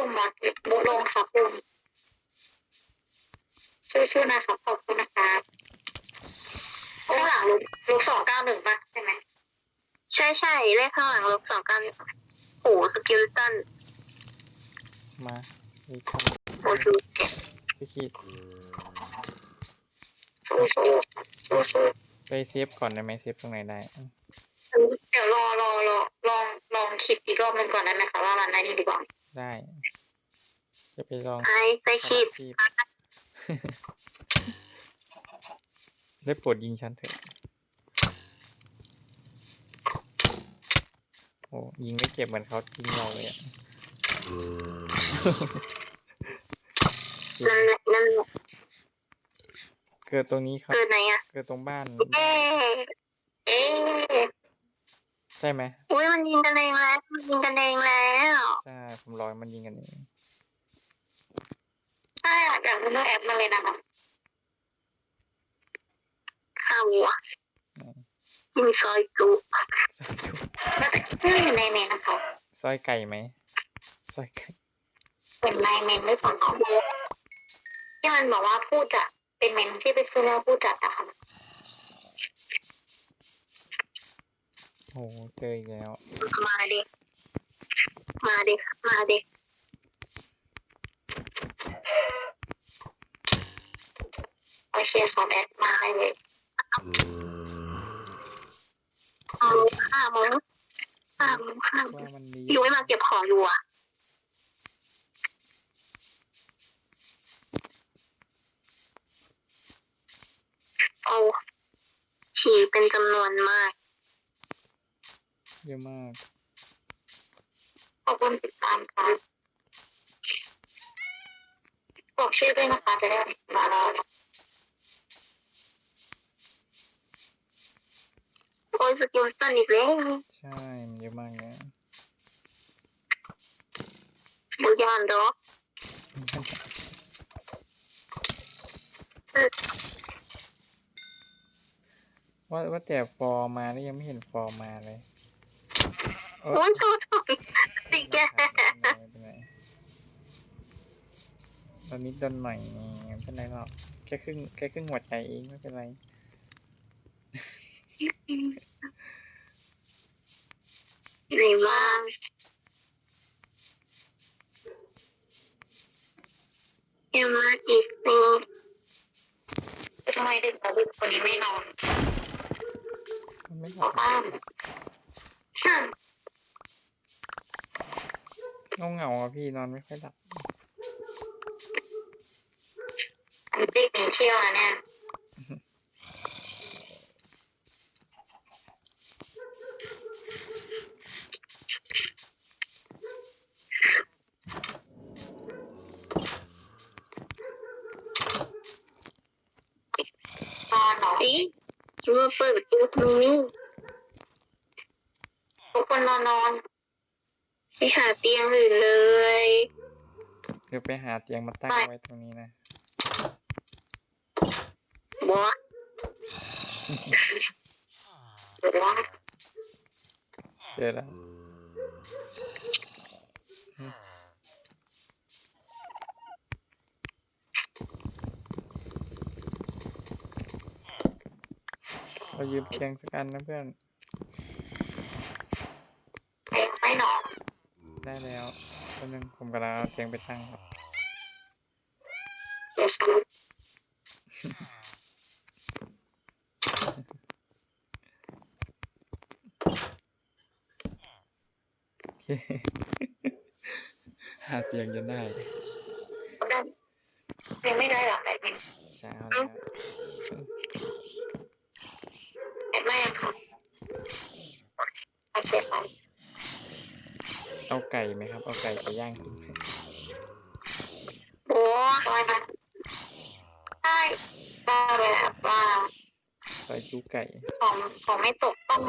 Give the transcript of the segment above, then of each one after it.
ลุงบอสบุลงครับลุงชื่อๆนะครับขอบคุณนะครับข้างหลังลุกลุกสองเก้าหนึ่งป่ะใช่ไหมใช่ใช่เลขข้างหลังลบสองเก้าโอ้สกิลตันมาอีกครับโอ้ดูเจ็บพี่ขีดสู้สู้สู้สู้ไปเซฟก่อนได้ไหมเซฟตรงไหนได้อืมเดี๋ยวรอรอรอลองลองคิดอีกรอบหนึ่งก่อนได้ไหมคะว่ามันไหนนี่ดีกว่าได้ จะไปลองไอใส่ขีดชีพได้โปรดยิงฉันเถอะ โอ้ยิงไม่เก็บเหมือนเขาทิ้งเราเลยอะนั่นแหละนั่นแหละเกิดตรงนี้ครับ เกิดไหนอะ เกิดตรงบ้าน เอ๊ะเอ๊ะใช่ไหมอุ้ยมันยิงกันเองแล้ว มันยิงกันเองแล้ว ใช่ ผมรอยมันยิงกันเอง ใช่อะอยากรู้แอปมาเลยนะคะข้าววัวยิงซอยจุซอยจุน่าจะชื่ออยู่ในเมนนะคะซอยไก่ไหมซอยไก่เป็นในเมนหรือเปล่าที่มันบอกว่าผู้จัดเป็นเมนที่เป็นซูเนอร์ผู้จัดอะค่ะโอ้เจออีกแล้ว มาดิมาดิมาดิ โอเคสอบแอดมาให้เลยเอาข้ามึงข้ามึงข้ามึงว่ามันดีอยู่ไม่มาเก็บของอยู่อะเอาขี่เป็นจำนวนมาก เยอะมากขอบคุณติดตามค่ะบ อกชื่อด้วยนะคะจะได้มาแล้วโอ้ยสกิลตันอีกแล้วใช่ มันเยอะมากเลยบุยานดอกว่าว่าแต่ฟอร์มานี่ยังไม่เห็นฟอร์มาเลยเออโอ้ยโทษโทษติแก ไม่เป็นไร ตอนนี้โดนหน่อยไม่เป็นไรหรอกแค่ครึ่งแค่ครึ่งหัวใจเองไม่เป็นไรไหนบ้างยังมาอีกหนึ่งทำไมดึกแล้วดึกคนนี้ไม่นอนมันไม่หบลัอบกบ้านค่ะเงาเงาๆอะพี่นอนไม่ค่อยหลับ อันติ๊กหนีเที่ยวอะเนี่ยนอนเหรออียูมาเปิดประตูตรงนี้ทุกคนนอนนอนไปหาเตียงอื่นเลย เดี๋ยวไปหาเตียงมาตั้งไว้ตรงนี้นะ บอสหรือว่าเจอแล้วเรายืมเตียงสักอันนะเพื่อน ไม่ไม่นอนได้แล้วตัวนึงผมกำลังเอาเตียงไปตั้งครับ เดี๋ยวฉัน โอเค หาเตียงจนได้ได้ยังไม่ได้หรอกแบบนี้เช้าแล้วแบบไม่ยังค่ะโอเคค่ะเอาไก่ไหมครับ เอาไก่ไปย่างกินบอสร้อยนะได้ได้เลยแบบว่าซอยจูไก่ ของของไม่ตกต้อง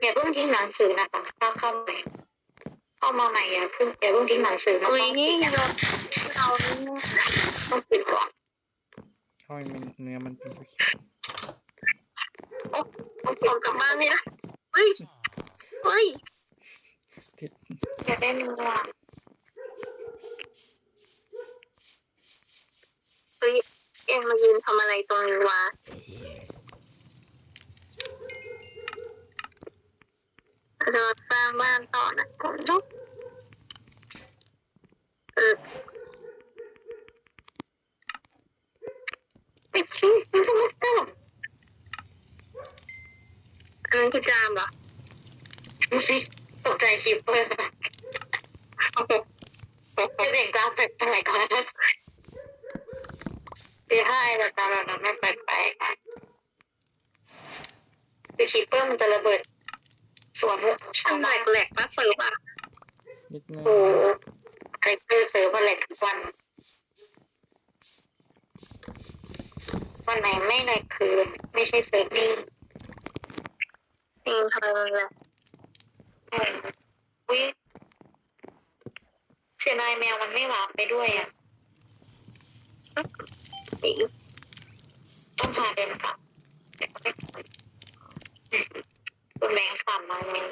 อย่าเพิ่งทิ้งหนังสือนะคะถ้าเข้าใหม่ เอามาใหม่อย่าเพิ่งอย่าเพิ่งทิ้งหนังสือมาอุ้ยนี่เราต้องปิดก่อนทำไมมันเนื้อมันเป็นผู้โอ้ผมกลับมาเนี่ยเฮ้ยเฮ้ยจะดอยาได้เนื้อเฮ้ยเอ็งมายืนทำอะไรตรงนี้วะ จะสร้างบ้านต่อนะผมจุ๊บเออไปคิดไม่ต้องไม่ต้องอันนั้นคือจามเหรอดูสิตกใจคิปเปอร์จะเสียงกราฟแปลกๆก่อนนะปีห้าแต่ตอนนั้นไม่แปลกๆอะคือคิปเปอร์มันจะระเบิด สวนชาวทำแหลบ้านแหลกๆปะเฟิร์บอะนิดนึงโอ้ไคเปอร์เซิร์ฟอะไรทุกวัน วันไหนไม่ไหนคือไม่ใช่เซิร์ฟนี่จริงทำไมมันแหลกออวิเสียดายแมวมันไม่หวาไปด้วยอะสีต้องพาเดินกลับ คุณแมงขำมาเลย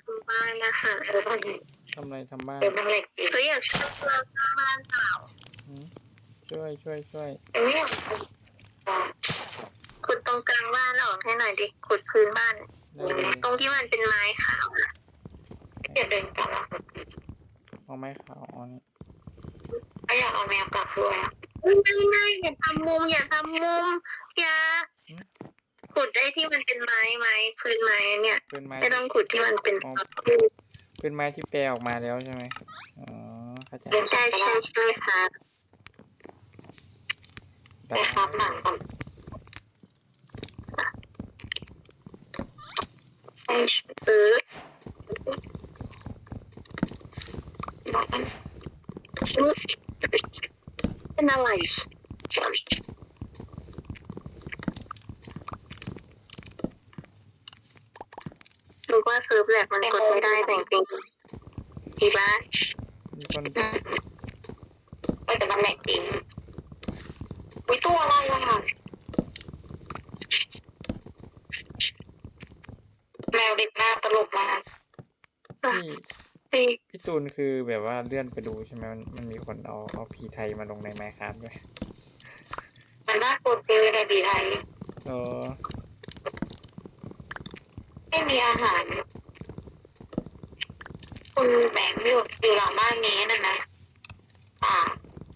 คือบ้านนะคะเออมันทำอะไรทำบ้านเออมันเล็กจริงเฮ้ยอยากช่วยเราสร้างบ้านเปล่าหืมช่วยช่วยช่วยเอ้ยอะขุดตรงกลางบ้านออกให้หน่อยดิขุดพื้นบ้านได้เลยตรงที่มันเป็นไม้ขาวนะอย่าเดินกลับอะเอาไม้ขาวเอันนี้ก็อยากเอาแมวกลับด้วยอะไม่ไม่ไม่อย่าทำมุมอย่าทำมุมอย่า ขุดได้ที่มันเป็นไม้ไม้พื้นไม้เนี่ยเป็นไม้ไม่ต้องขุดที่มันเป็นเป็นไม้ที่แปลออกมาแล้วใช่ไหมอ๋อเข้าใจใช่ใช่ใช่ค่ะไปครับหนังก่อนใช่เออบอกมันเป็นอะไร รู้ว่าเซิร์ฟแหลกมันกดไม่ได้แต่จริงๆอีกแล้วมีคนอืมเออแต่มันแหลกจริงอุ้ยตัวอะไรอะแมวเด็กหน้าตลกมากพี่สี่พี่ตูนคือแบบว่าเลื่อนไปดูใช่ไหมมันมันมีคนเอาเอาผีไทยมาลงในไมค์ครับด้วยมันน่ากลัวเกินในบีไทยเออ ไม่มีอาหาร คุณแบงค์อยู่อยู่หลังบ้านนี้นั่นนะป่า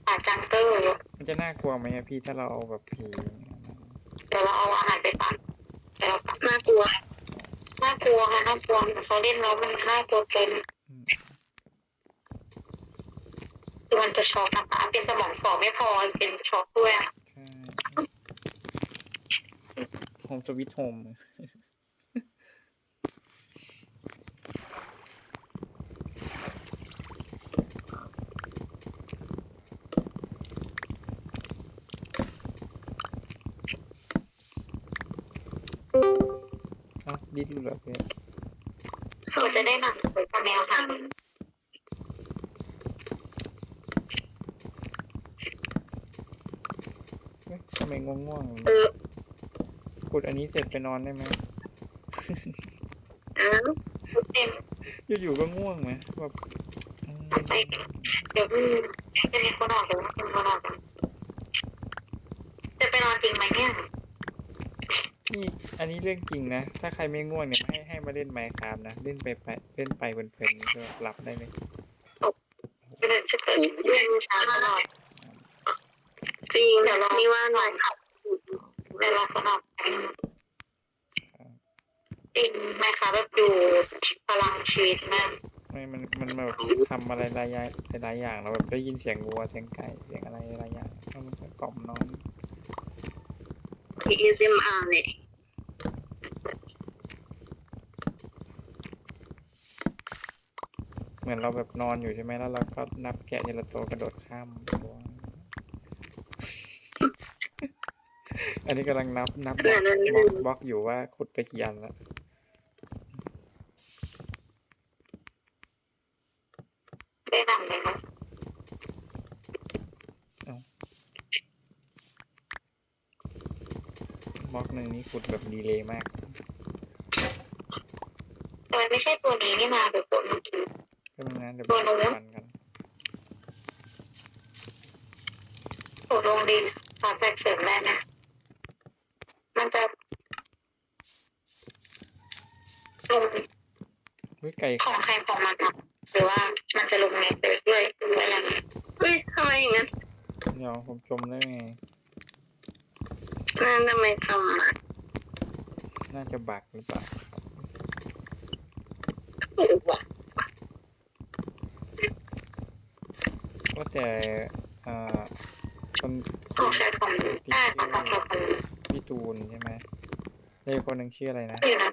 ป่าจังเกอร์มันจะน่ากลัวไหมอะพี่ถ้าเราเอาแบบผีเดี๋ยวเราเอาอาหารไปปักเดี๋ยวเราปักน่ากลัวน่ากลัวค่ะน่ากลัวเขาเล่นแล้วมันน่ากลัวเกินอืมคือมันจะช็อกนะคะเป็นสมองฝ่อไม่พอเป็นช็อกด้วยอะ ใช่โฮมสวิตโฮม อะ ดิ้นหลุดแล้วเพื่อนส่ก็วนจะได้หนังสวยกับแมวค่ะเอ๊ะทำไมง่วงๆเออขุดอันนี้เสร็จไปนอนได้ไหมอ้าวเต็มอยู่ๆก็ง่วงไหมแบบอืมเดี๋ยวอืมจะมีคนออกหรือว่าเป็นคนออกกันจะไปนอนจริงไหมเนี่ย นี่อันนี้เรื่องจริงนะ ถ้าใครไม่ง่วงเนี่ยให้ให้มาเล่นไมค์ครับนะ เล่นไปไปเล่นไปเพลินๆก็หลับได้เลยจะเดินจะเกิดเรื่องช้าตลอดจริงเดี๋ยวนี่ว่าหน่อยค่ะเวลาคนออกไปจริงไหมคะแบบดูพลังชีวิตมากไม่มันมันแบบทำอะไรหลายอย่างหลายอย่างเราแบบได้ยินเสียงวัวเสียงไก่เสียงอะไรหลายอย่างแล้วมันก็กล่อมนอนที่ ASMR เนี่ยเหมือนเราแบบนอนอยู่ใช่ไหมแล้วเราก็นับแกะทีละตัวกระโดดข้ามรั้วอันนี้กำลังนับนับบล็อกบล็อกบล็อกอยู่ว่าขุดไปกี่อันแล้ว ได้หนังเลยนะ บล็อก หนึ่งนี่ขุดแบบดีเลย์มาก แต่มันไม่ใช่ตัวนี้นี่มาแบบตัวเมื่อกี้ก็มีงานเดี๋ยวตัวนู้นปันกันโหลงดีสอนแทรกเสริมได้นะ มันจะลงวิไก่ของใครของมันครับหรือว่ามันจะลงในเฟซด้วยหรือว่ายังไงเฮ้ยทำไมอย่างนั้นเดี๋ยวผมจมได้ไง นั่นทำไมจำอะน่าจะบักหรือเปล่าครับถูกว่ะว่าแต่เอ่อคนของใครของได้ของของใครของพี่ตูนใช่ไหมแล้วอีกคนหนึ่งชื่ออะไรนะอยู่นะ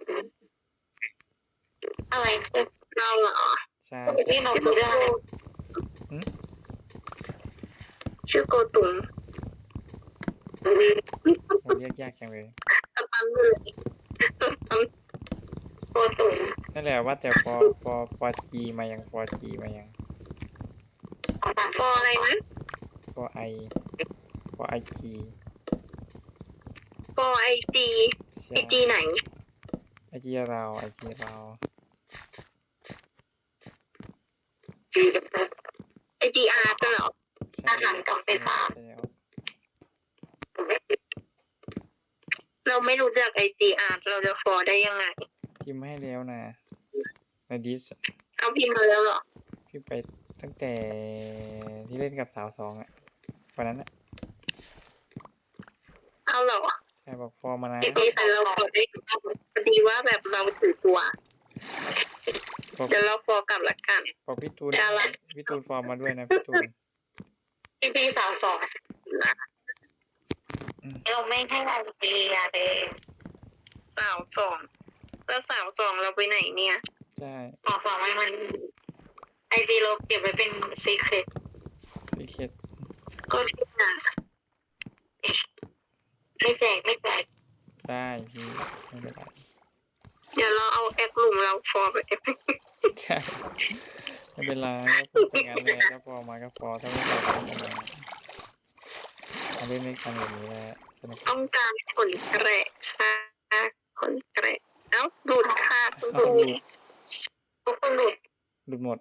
อะไรคือเราเหรอใช่ที่เราคุยเรื่องอะไรชื่อโกตุงผมเรี ยกยากจังเลยตะปันเลยตะปันโกตุนนั่นแหละว่าแต่ปอปอปอจีมายังปอจีมายังของต่างปออะไรนะปอไอปอไอจีปอไอจีไอจีไหนไอจีเราไอจีเราไอจีอาร์ก็เหรออาหารกล่องไฟฟ้า ใช่แล้ว เราไม่รู้จักไอจีอาร์เราจะฟอได้ยังไง พิมพ์ให้แล้วนะในดิสเอาพิมพ์มาแล้วเหรอพิมพ์ไปตั้งแต่ที่เล่นกับสาวสองอะวันนั้นอะเอาเหรอใช่บอกฟอร์มานะไอจีใส่เราฟอได้พอดีว่าแบบเราถือตัว บอกเดี๋ยวเราฟอกลับละกัน บอกพี่ตูนดารา พี่ตูนฟอร์มมาด้วยนะพี่ตูน อีพีสาวสองนะ เราไม่ให้ไอเดียเลยสาวสองแล้วสาวสองเราไปไหนเนี่ยใช่ขอฝากไว้มันไอดีเราเก็บไว้เป็นซีเครตซีเคทก็ที่ไหนไม่แจกไม่แจกได้พี่ไม่เป็นไรเดี๋ยวเราเอาแอปหลุมเราฟอไปใช่ไม่เป็นไรก็พูดไปงั้นเลยถ้าฟอร์มาก็ฟอร์ถ้าไม่ฟอร์ก็ไม่เป็นไรเอาเล่นในกันแบบนี้แหละสนุกต้องการขนแกระค่ะขนแกระเอ้าดูดค่ะคุณคเอารูหลุดทุกคนหลุดหลุดหมด